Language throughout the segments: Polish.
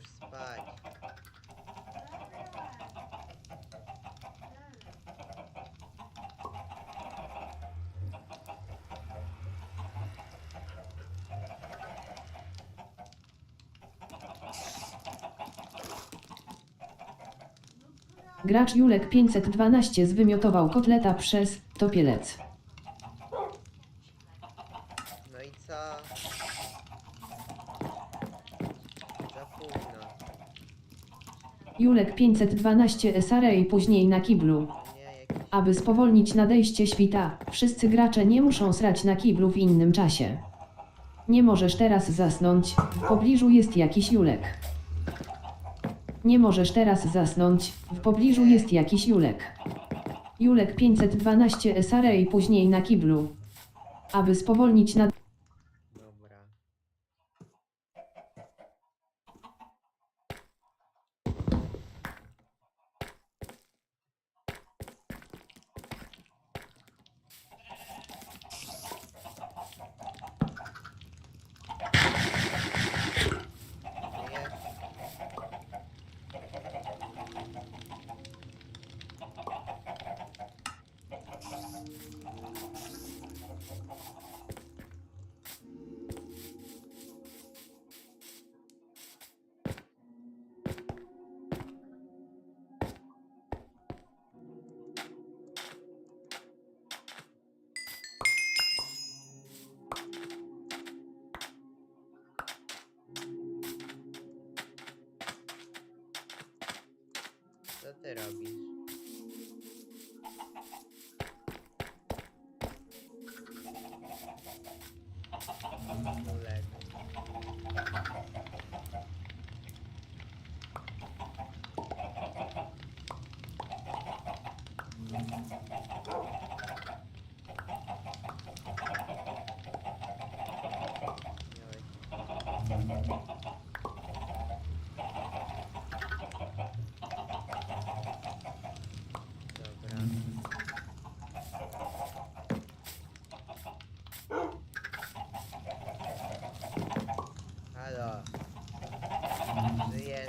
Spać. Gracz Julek 512 zwymiotował kotleta przez topielec. Julek 512 SRA i później na kiblu. Aby spowolnić nadejście świta, wszyscy gracze nie muszą srać na kiblu w innym czasie. Nie możesz teraz zasnąć, w pobliżu jest jakiś Julek. Nie możesz teraz zasnąć, w pobliżu jest jakiś Julek. Julek 512 SRA i później na kiblu. Aby spowolnić nad... neler abi? Neler?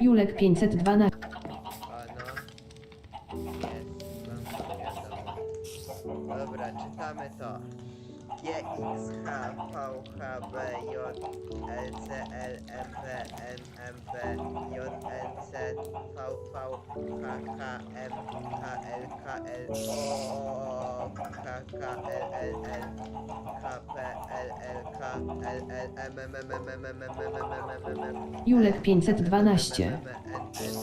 Julek 502 na Julek 512.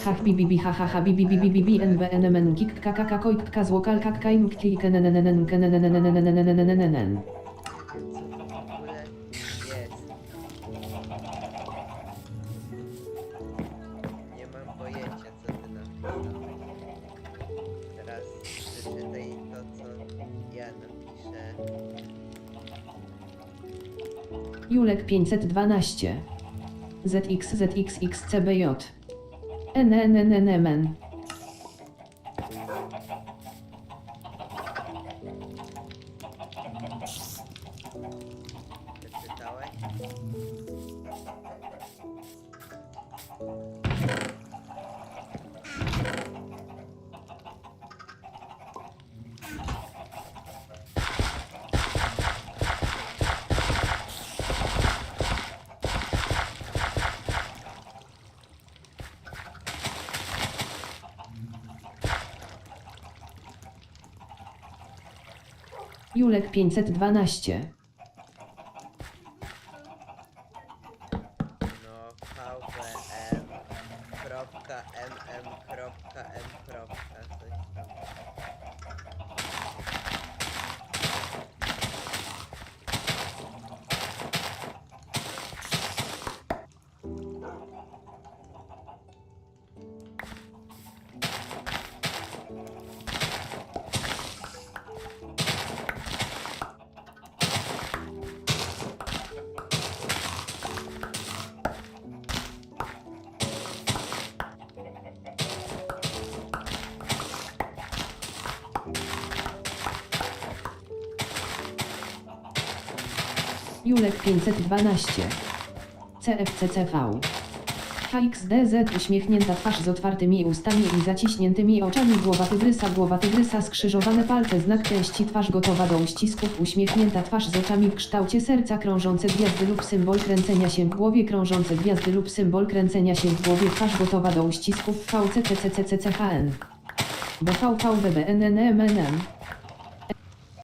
Hach bibibi hahaha bibibi bibibi nbnmn kik kakaka koik kazłokal kakkaim kik Julek 512. ZX ZXX CBJ. NNNNMN. Julek 512. Julek 512. CFCCV. HXDZ uśmiechnięta twarz z otwartymi ustami i zaciśniętymi oczami. Głowa tygrysa głowa tygrysa skrzyżowane palce znak części twarz gotowa do uścisków uśmiechnięta twarz z oczami w kształcie serca. Krążące gwiazdy lub symbol kręcenia się w głowie. Krążące gwiazdy lub symbol kręcenia się w głowie. Twarz gotowa do uścisków VCCCCCHN. BVVBBNNMNM